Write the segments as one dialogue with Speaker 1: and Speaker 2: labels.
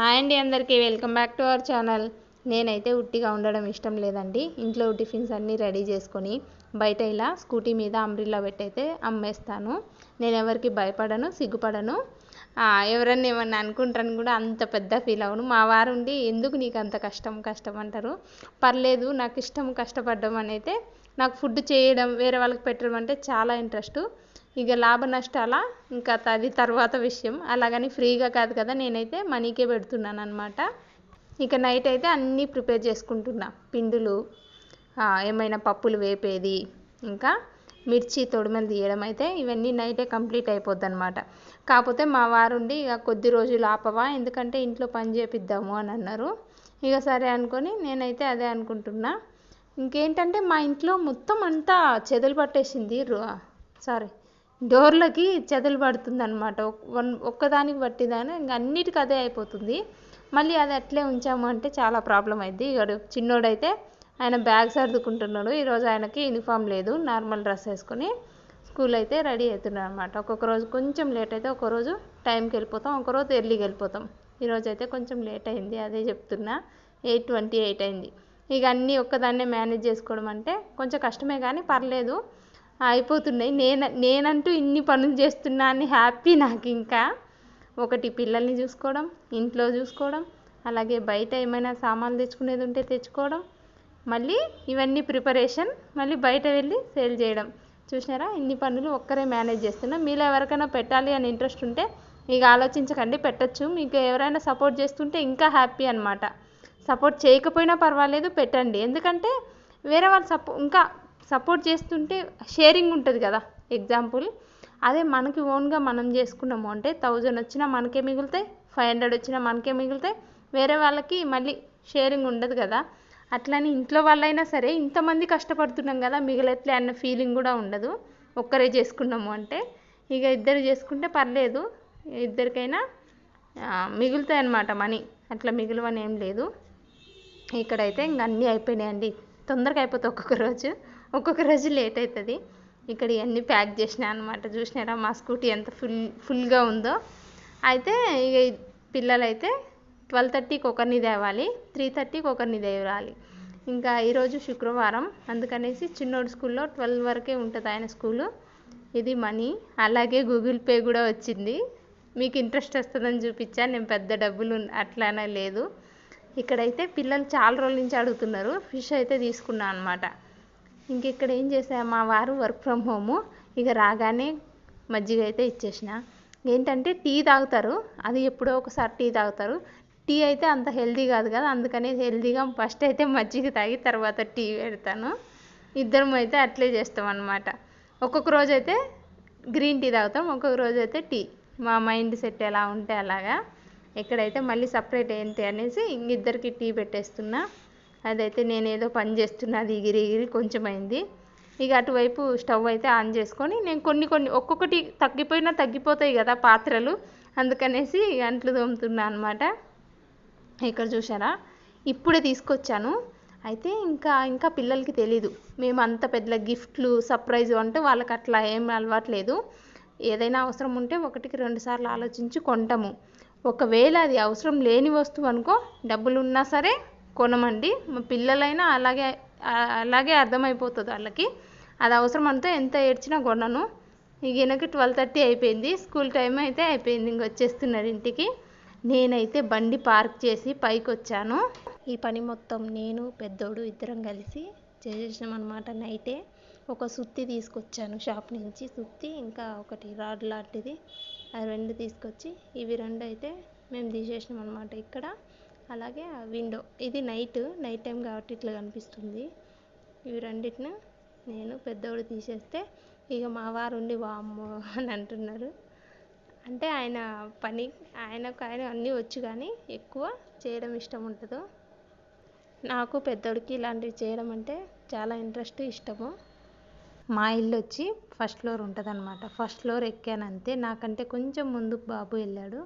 Speaker 1: Hi అండి అందరికీ welcome back to our channel. నేనైతే ఉట్టిగా ఉండడం ఇష్టం లేదండి. ఇంట్లో టిఫిన్స్ అన్నీ రెడీ చేసుకొని బయట ఇలా స్కూటీ మీద అంబ్రిల్లా పెట్టయితే అమ్మేస్తాను. నేను ఎవరికి భయపడను సిగ్గుపడను. ఎవరన్నా ఏమన్నా అనుకుంటారని కూడా అంత పెద్ద ఫీల్ అవును మా వారు ఉండి ఎందుకు నీకు అంత కష్టం కష్టం? అంటారు. పర్లేదు నాకు ఇష్టం కష్టపడడం అని అయితే నాకు ఫుడ్ చేయడం వేరే వాళ్ళకి పెట్టడం అంటే చాలా ఇంట్రెస్ట్. ఇక లాభ నష్టాల ఇంకా అది తర్వాత విషయం. అలాగని ఫ్రీగా కాదు కదా నేనైతే మనీకే పెడుతున్నాను అనమాట ఇక నైట్ అయితే అన్నీ ప్రిపేర్ చేసుకుంటున్నా. పిండులు ఏమైనా పప్పులు వేపేది ఇంకా మిర్చి తొడిమలు తీయడం అయితే ఇవన్నీ నైటే కంప్లీట్ అయిపోద్ది అనమాట కాకపోతే మా వారుండి ఇక కొద్ది రోజులు ఆపవా ఎందుకంటే ఇంట్లో పని చేపిద్దాము అని అన్నారు. ఇక సరే అనుకొని నేనైతే అదే అనుకుంటున్నా. ఇంకేంటంటే మా ఇంట్లో మొత్తం అంతా చెదలు పట్టేసింది సారీ డోర్లకి చెదలు పడుతుంది అనమాట వన్ ఒక్కదానికి పట్టిదాని ఇంక అన్నిటికీ అదే అయిపోతుంది. మళ్ళీ అది అట్లే ఉంచాము అంటే చాలా ప్రాబ్లం అయింది ఇక చిన్నోడైతే ఆయన బ్యాగ్ సర్దుకుంటున్నాడు. ఈరోజు ఆయనకి యూనిఫామ్ లేదు. నార్మల్ డ్రెస్ వేసుకొని స్కూల్ అయితే రెడీ అవుతున్నాడు అనమాట ఒక్కొక్క రోజు కొంచెం లేట్ అయితే ఒకరోజు టైంకి వెళ్ళిపోతాం. ఒకరోజు ఎర్లీకి వెళ్ళిపోతాం. ఈరోజు అయితే కొంచెం లేట్ అయింది. అదే చెప్తున్నా. ఎయిట్ ట్వంటీ ఎయిట్ అయింది. ఇక అన్నీ ఒక్కదాన్నే మేనేజ్ చేసుకోవడం అంటే కొంచెం కష్టమే కానీ పర్లేదు. అయిపోతున్నాయి. నేను నేనంటూ ఇన్ని పనులు చేస్తున్నా అని హ్యాపీ నాకు ఇంకా ఒకటి పిల్లల్ని చూసుకోవడం ఇంట్లో చూసుకోవడం అలాగే బయట ఏమైనా సామాన్లు తెచ్చుకునేది ఉంటే తెచ్చుకోవడం మళ్ళీ ఇవన్నీ ప్రిపరేషన్ మళ్ళీ బయట వెళ్ళి సేల్ చేయడం. చూసినారా? ఇన్ని పనులు ఒక్కరే మేనేజ్ చేస్తున్నా. మీలో ఎవరికైనా పెట్టాలి అని ఇంట్రెస్ట్ ఉంటే మీకు ఆలోచించకండి పెట్టచ్చు. మీకు ఎవరైనా సపోర్ట్ చేస్తుంటే ఇంకా హ్యాపీ అనమాట సపోర్ట్ చేయకపోయినా పర్వాలేదు పెట్టండి. ఎందుకంటే వేరే వాళ్ళు సపో ఇంకా సపోర్ట్ చేస్తుంటే షేరింగ్ ఉంటుంది కదా ఎగ్జాంపుల్ అదే మనకి ఓన్గా మనం చేసుకున్నాము అంటే థౌజండ్ వచ్చినా మనకే మిగులుతాయి ఫైవ్ హండ్రెడ్ వచ్చినా మనకే మిగులుతాయి. వేరే వాళ్ళకి మళ్ళీ షేరింగ్ ఉండదు కదా. అట్లని ఇంట్లో వాళ్ళైనా సరే ఇంతమంది కష్టపడుతున్నాం కదా మిగలట్లే అన్న ఫీలింగ్ కూడా ఉండదు. ఒక్కరే చేసుకున్నాము అంటే ఇక ఇద్దరు చేసుకుంటే పర్లేదు. ఇద్దరికైనా మిగులుతాయి అన్నమాట మనీ. అట్లా మిగులువని ఏం లేదు. ఇక్కడైతే ఇంక అన్నీ అయిపోయినాయండి. తొందరగా అయిపోతుంది ఒక్కొక్క రోజు. ఒక్కొక్క రోజు లేట్ అవుతుంది ఇక్కడ ఇవన్నీ ప్యాక్ చేసిన అనమాట చూసినారా మా స్కూటీ ఎంత ఫుల్ ఫుల్గా ఉందో. అయితే ఇక పిల్లలైతే ట్వెల్వ్ థర్టీకి ఒకరిని తేవాలి. త్రీ థర్టీకి ఒకరిని తేవాలి. ఇంకా ఈరోజు శుక్రవారం. అందుకనేసి చిన్నోడు స్కూల్లో ట్వెల్వ్ వరకే ఉంటుంది ఆయన స్కూలు. ఇది మనీ. అలాగే గూగుల్ పే కూడా వచ్చింది. మీకు ఇంట్రెస్ట్ వస్తుందని చూపించాను నేను పెద్ద డబ్బులు అట్లానే లేదు. ఇక్కడైతే పిల్లలు చాలా రోజుల నుంచి అడుగుతున్నారు. ఫిష్ అయితే తీసుకున్నాను అనమాట ఇంక ఇక్కడ ఏం చేసా మా వారు వర్క్ ఫ్రమ్ హోము. ఇక రాగానే మజ్జిగ అయితే ఇచ్చేసిన ఏంటంటే టీ తాగుతారు. అది ఎప్పుడో ఒకసారి టీ తాగుతారు. టీ అయితే అంత హెల్దీ కాదు కదా. అందుకని హెల్దీగా ఫస్ట్ అయితే మజ్జిగ తాగి తర్వాత టీ పెడతాను. ఇద్దరం అయితే అట్లే చేస్తాం అనమాట ఒక్కొక్క రోజు అయితే గ్రీన్ టీ తాగుతాం. ఒక్కొక్క రోజు అయితే టీ. మా మైండ్ సెట్ ఎలా ఉంటే అలాగా. ఎక్కడైతే మళ్ళీ సపరేట్ ఏంటి అనేసి ఇద్దరికి టీ పెట్టేస్తున్నా. అదైతే నేను ఏదో పని చేస్తున్నా అది ఎగిరి ఎగిరి కొంచెం అయింది ఇక అటువైపు స్టవ్ అయితే ఆన్ చేసుకొని నేను కొన్ని కొన్ని ఒక్కొక్కటి తగ్గిపోయినా తగ్గిపోతాయి కదా పాత్రలు. అందుకనేసి అంట్లు తోముతున్నా అనమాట ఇక్కడ చూసారా ఇప్పుడే తీసుకొచ్చాను. అయితే ఇంకా ఇంకా పిల్లలకి తెలీదు. మేము అంత పెద్ద గిఫ్ట్లు సర్ప్రైజ్ అంటే వాళ్ళకి అట్లా ఏం అలవాట్లేదు ఏదైనా అవసరం ఉంటే ఒకటికి రెండు సార్లు ఆలోచించి కొంటాము. ఒకవేళ అది అవసరం లేని వస్తువు అనుకో డబ్బులు ఉన్నా సరే కొనమండి. మా పిల్లలైనా అలాగే అలాగే అర్థమైపోతుంది వాళ్ళకి. అది అవసరం అంటే ఎంత ఏడ్చినా కొనను. ఇక వెనక ట్వెల్వ్ థర్టీ అయిపోయింది. స్కూల్ టైం అయితే అయిపోయింది. ఇంక వచ్చేస్తున్నారు ఇంటికి. నేనైతే బండి పార్క్ చేసి పైకి వచ్చాను ఈ పని మొత్తం నేను పెద్దోడు ఇద్దరం కలిసి చేసేసినాం అనమాట నైటే. ఒక సుత్తి తీసుకొచ్చాను షాప్ నుంచి. సుత్తి ఇంకా ఒకటి రాడ్ లాంటిది. ఆ రెండు తీసుకొచ్చి ఇవి రెండు అయితే మేము తీసేసినాం అనమాట ఇక్కడ. అలాగే ఆ విండో ఇది నైట్ నైట్ టైం కాబట్టి ఇట్లా కనిపిస్తుంది. ఇవి రెండిటిని నేను పెద్దోడు తీసేస్తే ఇక మా వారు ఉండి వామ్మో అని అంటున్నారు. అంటే ఆయన పని ఆయనకు ఆయన అన్నీ వచ్చు కానీ ఎక్కువ చేయడం ఇష్టం ఉంటుందో నాకు పెద్దోడికి ఇలాంటివి చేయడం అంటే చాలా ఇంట్రెస్ట్ ఇష్టము. మా ఇల్లు వచ్చి ఫస్ట్ ఫ్లోర్ ఉంటుంది అనమాట ఫస్ట్ ఫ్లోర్ ఎక్కాను అంతే నాకంటే కొంచెం ముందు బాబు వెళ్ళాడు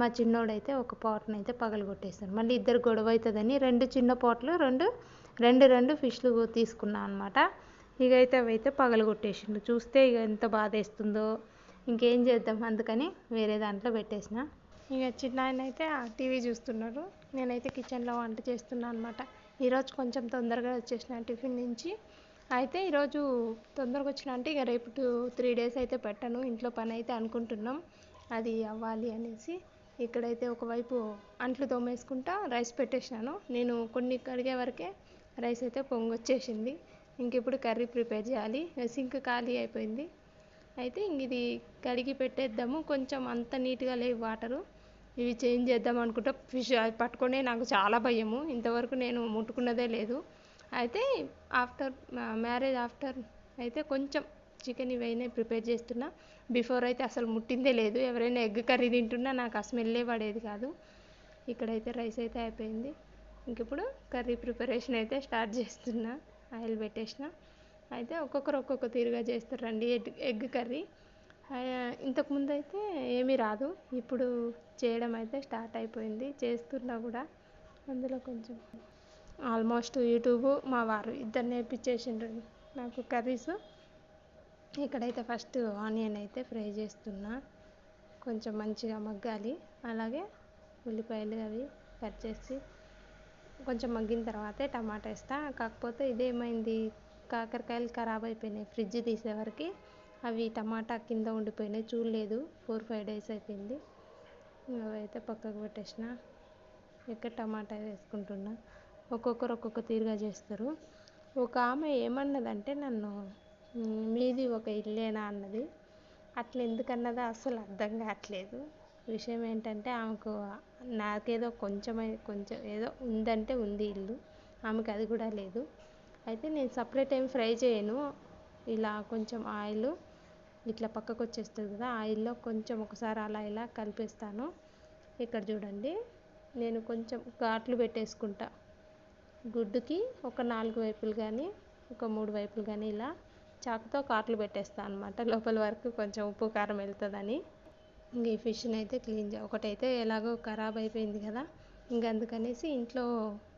Speaker 1: మా చిన్నోడైతే ఒక పాట్ని అయితే పగలగొట్టేస్తాడు మళ్ళీ ఇద్దరు గొడవ అవుతుందని రెండు చిన్న పాట్లు రెండు రెండు రెండు ఫిష్లు తీసుకున్నాను అనమాట ఇక అయితే అవి అయితే పగలగొట్టేసిండు. చూస్తే ఇక ఎంత బాధ వేస్తుందో ఇంకేం చేద్దాం అందుకని వేరే దాంట్లో పెట్టేసిన. ఇక చిన్న ఆయన అయితే టీవీ చూస్తున్నారు. నేనైతే కిచెన్లో వంట చేస్తున్నాను అనమాట ఈరోజు కొంచెం తొందరగా వచ్చేసిన టిఫిన్ నుంచి. అయితే ఈరోజు తొందరగా వచ్చిన అంటే ఇక రేపు టూ త్రీ డేస్ అయితే పెట్టను. ఇంట్లో పని అయితే అనుకుంటున్నాం. అది అవ్వాలి అనేసి ఇక్కడైతే ఒకవైపు అంట్లు తోమేసుకుంటా రైస్ పెట్టేసినాను. నేను కొన్ని కడిగే వరకే రైస్ అయితే పొంగొచ్చేసింది. ఇంక ఇప్పుడు కర్రీ ప్రిపేర్ చేయాలి. సింక్ ఖాళీ అయిపోయింది. అయితే ఇంక ఇది కడిగి పెట్టేద్దాము. కొంచెం అంత నీట్గా లేవు వాటరు. ఇవి చేంజ్ చేద్దాం అనుకుంటా. ఫిష్ పట్టుకునే నాకు చాలా భయము. ఇంతవరకు నేను ముట్టుకున్నదే లేదు. అయితే ఆఫ్టర్ మ్యారేజ్ ఆఫ్టర్ అయితే కొంచెం చికెన్ ఇవైనా ప్రిపేర్ చేస్తున్నా. బిఫోర్ అయితే అసలు ముట్టిందే లేదు. ఎవరైనా ఎగ్ కర్రీ తింటున్నా నాకు ఆ స్మెల్లే పడేది కాదు. ఇక్కడైతే రైస్ అయితే అయిపోయింది. ఇంక ఇప్పుడు కర్రీ ప్రిపరేషన్ అయితే స్టార్ట్ చేస్తున్నా. ఆయిల్ పెట్టేసిన. అయితే ఒక్కొక్కరు ఒక్కొక్క తీరుగా చేస్తారండి ఎగ్ ఎగ్ కర్రీ. ఇంతకుముందు అయితే ఏమీ రాదు. ఇప్పుడు చేయడం అయితే స్టార్ట్ అయిపోయింది. చేస్తున్నా కూడా. అందులో కొంచెం ఆల్మోస్ట్ యూట్యూబ్ మా వారు ఇద్దరు నేర్పించేసిండ్రు నాకు కర్రీస్. ఇక్కడైతే ఫస్ట్ ఆనియన్ అయితే ఫ్రై చేస్తున్నా. కొంచెం మంచిగా మగ్గాలి. అలాగే ఉల్లిపాయలు అవి కట్ చేసి కొంచెం మగ్గిన తర్వాతే టమాటా వేస్తా. కాకపోతే ఇదేమైంది? కాకరకాయలు ఖరాబ్ అయిపోయినాయి. ఫ్రిడ్జ్ తీసేవరకు అవి టమాటా కింద ఉండిపోయినాయి. చూడలేదు. ఫోర్ ఫైవ్ డేస్ అయిపోయింది. అవైతే పక్కకు పెట్టేసిన. ఇక్కడ టమాటా వేసుకుంటున్నా. ఒక్కొక్కరు ఒక్కొక్క తీరుగా చేస్తారు. ఒక ఆమె ఏమన్నదంటే నన్ను మీది ఒక ఇల్లేనా? అన్నది. అట్లా ఎందుకన్నదో అసలు అర్థం కావట్లేదు. విషయం ఏంటంటే ఆమెకు నాకేదో కొంచెం కొంచెం ఏదో ఉందంటే ఉంది ఇల్లు. ఆమెకు అది కూడా లేదు. అయితే నేను సపరేట్ ఏం ఫ్రై చేయను. ఇలా కొంచెం ఆయిల్ ఇట్లా పక్కకు వచ్చేస్తుంది కదా ఆయిల్లో కొంచెం ఒకసారి అలా ఇలా కలిపేస్తాను. ఇక్కడ చూడండి నేను కొంచెం ఘాట్లు పెట్టేసుకుంటా. గుడ్డుకి ఒక నాలుగు వైపులు కానీ ఒక మూడు వైపులు కానీ ఇలా చాకుతో కాట్లు పెట్టేస్తాను అనమాట లోపల వరకు కొంచెం ఉప్పు కారం వెళ్తుందని. ఇంక ఈ ఫిష్ని అయితే క్లీన్ చే ఒకటైతే ఎలాగో ఖరాబ్ అయిపోయింది కదా. ఇంక అందుకనేసి ఇంట్లో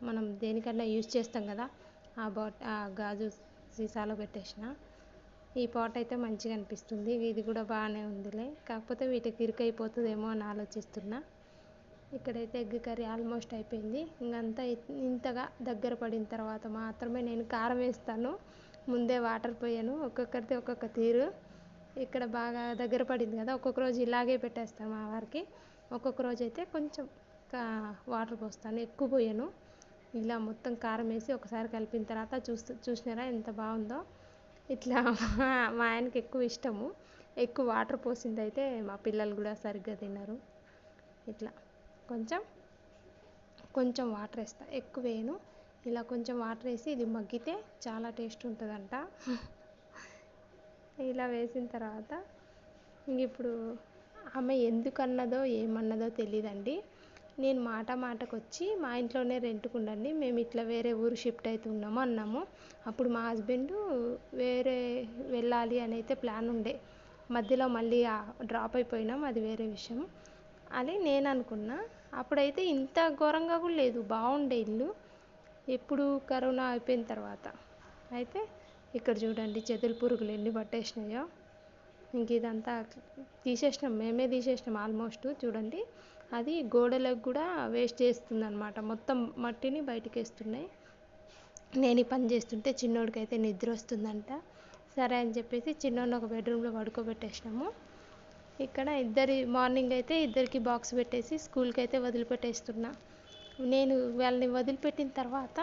Speaker 1: మనం దేనికన్నా యూజ్ చేస్తాం కదా ఆ బాట్ ఆ గాజు సీసాలో పెట్టేసిన. ఈ పాట్ అయితే మంచిగా అనిపిస్తుంది. ఇది కూడా బాగానే ఉందిలే. కాకపోతే వీటికి ఇరుకైపోతుందేమో అని ఆలోచిస్తున్నా. ఇక్కడైతే ఎగ్ కర్రీ ఆల్మోస్ట్ అయిపోయింది. ఇంకంతా ఇంతగా దగ్గర పడిన తర్వాత మాత్రమే నేను కారం వేస్తాను. ముందే వాటర్ పోయాను. ఒక్కొక్కరిది ఒక్కొక్క తీరు. ఇక్కడ బాగా దగ్గర పడింది కదా ఒక్కొక్క రోజు ఇలాగే పెట్టేస్తాను మా వారికి. ఒక్కొక్క రోజు అయితే కొంచెం వాటర్ పోస్తాను. ఎక్కువ పోయాను. ఇలా మొత్తం కారం వేసి ఒకసారి కలిపిన తర్వాత చూస్తూ చూసినారా ఎంత బాగుందో. ఇట్లా మా ఆయనకి ఎక్కువ ఇష్టము. ఎక్కువ వాటర్ పోసింది అయితే మా పిల్లలు కూడా సరిగ్గా తినరు ఇట్లా. కొంచెం కొంచెం వాటర్ వేస్తా. ఎక్కువ వేయను. ఇలా కొంచెం వాటర్ వేసి ఇది మగ్గితే చాలా టేస్ట్ ఉంటుందంట. ఇలా వేసిన తర్వాత ఇప్పుడు ఆమె ఎందుకన్నదో ఏమన్నదో తెలియదండి నేను మాట మాటకు వచ్చి మా ఇంట్లోనే రెంట్కుండండి. మేము ఇట్లా వేరే ఊరు షిఫ్ట్ అవుతున్నాము అన్నాము. అప్పుడు మా హస్బెండ్ వేరే వెళ్ళాలి అని అయితే ప్లాన్ ఉండే. మధ్యలో మళ్ళీ డ్రాప్ అయిపోయినాం. అది వేరే విషయం. అని నేను అనుకున్నా. అప్పుడైతే ఇంత ఘోరంగా కూడా లేదు. బాగుండే ఇల్లు. ఎప్పుడు కరోనా అయిపోయిన తర్వాత. అయితే ఇక్కడ చూడండి చెదలు పురుగులు ఎన్ని పట్టేసినాయో. ఇంక ఇదంతా తీసేసినాం. మేమే తీసేసినాం ఆల్మోస్ట్. చూడండి. అది గోడలకు కూడా వేస్ట్ చేస్తుంది అనమాట మొత్తం మట్టిని బయటికి వేస్తున్నాయి నేను ఈ పని చేస్తుంటే చిన్నోడికి అయితే నిద్ర వస్తుందంట. సరే అని చెప్పేసి చిన్నోడిని ఒక బెడ్రూమ్లో పడుకోబెట్టేసినాము. ఇక్కడ ఇద్దరి మార్నింగ్ అయితే ఇద్దరికి బాక్స్ పెట్టేసి స్కూల్కి అయితే వదిలిపెట్టేస్తున్నా. నేను వాళ్ళని వదిలిపెట్టిన తర్వాత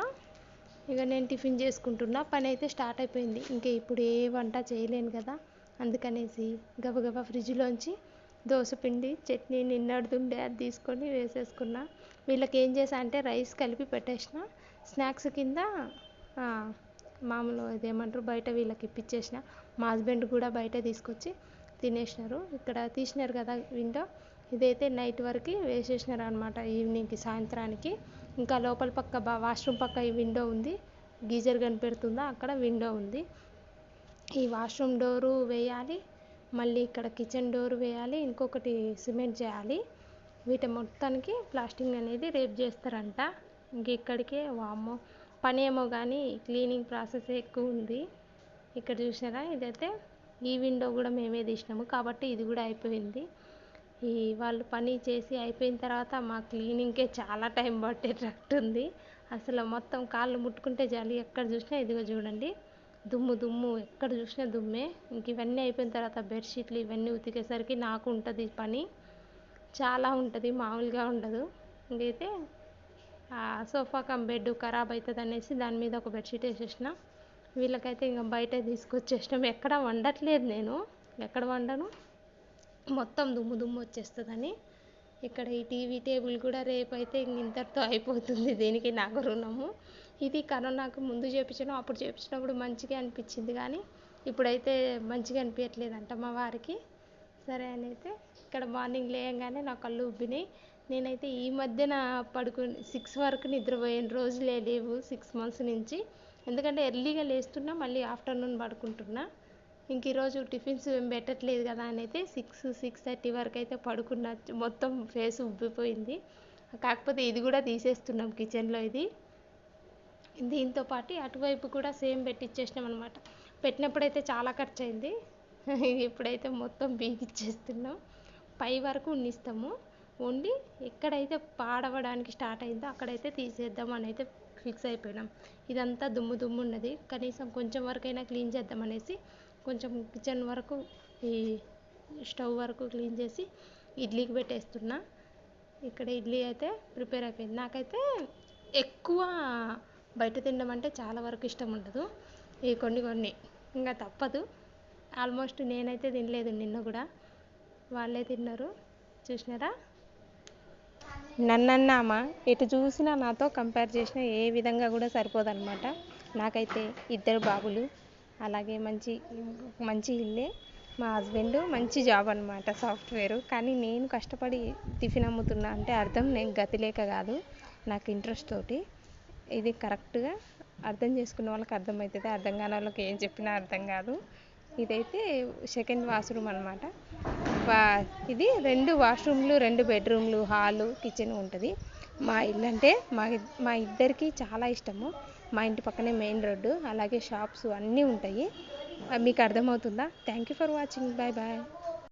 Speaker 1: ఇక నేను టిఫిన్ చేసుకుంటున్నా. పని అయితే స్టార్ట్ అయిపోయింది. ఇంకా ఇప్పుడు ఏ వంట చేయలేను కదా. అందుకనేసి గబగబా ఫ్రిడ్జ్లోంచి దోసపిండి చట్నీ నిన్నటిది అది తీసుకొని వేసేసుకున్నా. వీళ్ళకి ఏం చేసా అంటే రైస్ కలిపి పెట్టేసిన. స్నాక్స్ కింద మామూలు ఇదేమంటారు బయట వీళ్ళకి ఇప్పించేసిన మా హస్బెండ్ కూడా బయట తీసుకొచ్చి తినేసినారు. ఇక్కడ తీసినారు కదా విండో ఇదైతే నైట్ వరకు వేసేసినారు అనమాట ఈవినింగ్కి సాయంత్రానికి. ఇంకా లోపల పక్క బా వాష్రూమ్ పక్క ఈ విండో ఉంది. గీజర్ కనిపెడుతుందా? అక్కడ విండో ఉంది. ఈ వాష్రూమ్ డోరు వేయాలి మళ్ళీ ఇక్కడ కిచెన్ డోర్ వేయాలి ఇంకొకటి సిమెంట్ చేయాలి. వీటి మొత్తానికి ప్లాస్టింగ్ అనేది రేపు చేస్తారంట. ఇంక ఇక్కడికే వామో పని ఏమో కానీ క్లీనింగ్ ప్రాసెస్ ఎక్కువ ఉంది. ఇక్కడ చూసారా ఇదైతే ఈ విండో కూడా మేమే తీసినాము. కాబట్టి ఇది కూడా అయిపోయింది. ఈ వాళ్ళు పని చేసి అయిపోయిన తర్వాత మా క్లీనింగ్కే చాలా టైం పట్టేటట్టుంది అసలు మొత్తం కాళ్ళు ముట్టుకుంటే జాలి ఎక్కడ చూసినా ఇదిగో చూడండి. దుమ్ము దుమ్ము ఎక్కడ చూసినా దుమ్మే. ఇంక ఇవన్నీ అయిపోయిన తర్వాత బెడ్షీట్లు ఇవన్నీ ఉతికేసరికి నాకు ఉంటుంది పని. చాలా ఉంటుంది మామూలుగా ఉండదు. ఇంకైతే సోఫా కమ్ బెడ్ ఖరాబ్ అవుతుంది అనేసి దాని మీద ఒక బెడ్షీట్ వేసేసిన. వీళ్ళకైతే ఇంకా బయట తీసుకొచ్చేసాం ఎక్కడ వండట్లేదు నేను. ఎక్కడ వండను? మొత్తం దుమ్ము దుమ్ము వచ్చేస్తుందని. ఇక్కడ ఈ టీవీ టేబుల్ కూడా రేపైతే ఇంతటితో అయిపోతుంది దీనికి నాకు రుణము. ఇది కరోనాకు ముందు చేపించడం అప్పుడు చేపించినప్పుడు మంచిగా అనిపించింది కానీ ఇప్పుడైతే మంచిగా అనిపించట్లేదంట మా వారికి. సరే అని అయితే ఇక్కడ మార్నింగ్ లేయంగానే నా కళ్ళు ఉబ్బినాయి నేనైతే ఈ మధ్యన పడుకుని సిక్స్ వరకు నిద్రపోయిన రోజులే లేవు సిక్స్ మంత్స్ నుంచి. ఎందుకంటే ఎర్లీగా లేస్తున్నా మళ్ళీ ఆఫ్టర్నూన్ పడుకుంటున్నా. ఇంక ఈరోజు టిఫిన్స్ ఏం పెట్టట్లేదు కదా అని అయితే సిక్స్ సిక్స్ థర్టీ వరకు అయితే పడుకున్నా. మొత్తం ఫేస్ ఉబ్బిపోయింది. కాకపోతే ఇది కూడా తీసేస్తున్నాం కిచెన్లో ఇది. దీంతో పాటు అటువైపు కూడా సేమ్ పెట్టిచ్చేసినాం అనమాట పెట్టినప్పుడైతే చాలా ఖర్చు అయింది ఇప్పుడైతే మొత్తం బీగిచ్చేస్తున్నాం. పై వరకు ఉన్నిస్తాము ఉండి ఎక్కడైతే పాడవడానికి స్టార్ట్ అయిందో అక్కడైతే తీసేద్దాం అని అయితే ఫిక్స్ అయిపోయినాం. ఇదంతా దుమ్ము దుమ్ము ఉన్నది. కనీసం కొంచెం వరకైనా క్లీన్ చేద్దాం అనేసి కొంచెం కిచెన్ వరకు ఈ స్టవ్ వరకు క్లీన్ చేసి ఇడ్లీకి పెట్టేస్తున్నా. ఇక్కడ ఇడ్లీ అయితే ప్రిపేర్ అయిపోయింది. నాకైతే ఎక్కువ బయట తినడం అంటే చాలా వరకు ఇష్టం ఉండదు. ఈ కొన్ని కొన్ని. ఇంకా తప్పదు. ఆల్మోస్ట్ నేనైతే తినలేదు నిన్న కూడా. వాళ్ళే తిన్నారు. చూసినారా? నన్నన్నామా? ఎటు చూసినా నాతో కంపేర్ చేసినా ఏ విధంగా కూడా సరిపోదన్నమాట. నాకైతే ఇద్దరు బాబులు అలాగే మంచి మంచి ఇల్లే మా హస్బెండ్ మంచి జాబ్ అనమాట సాఫ్ట్వేర్ కానీ నేను కష్టపడి టిఫిన్ అమ్ముతున్నా అంటే అర్థం నేను గతి లేక కాదు. నాకు ఇంట్రెస్ట్ తోటి ఇది కరెక్ట్గా అర్థం చేసుకున్న వాళ్ళకి అర్థమవుతుంది. అర్థం కాని వాళ్ళకి ఏం చెప్పినా అర్థం కాదు. ఇదైతే సెకండ్ వాష్రూమ్ అనమాట ఇది రెండు వాష్రూమ్లు రెండు బెడ్రూమ్లు హాలు కిచెన్ ఉంటుంది. మా ఇల్లు అంటే మా మా ఇద్దరికి చాలా ఇష్టము. మా ఇంటి పక్కనే మెయిన్ రోడ్డు అలాగే షాప్స్ అన్నీ ఉంటాయి. మీకు అర్థమవుతుందా? Thank you for watching. Bye bye.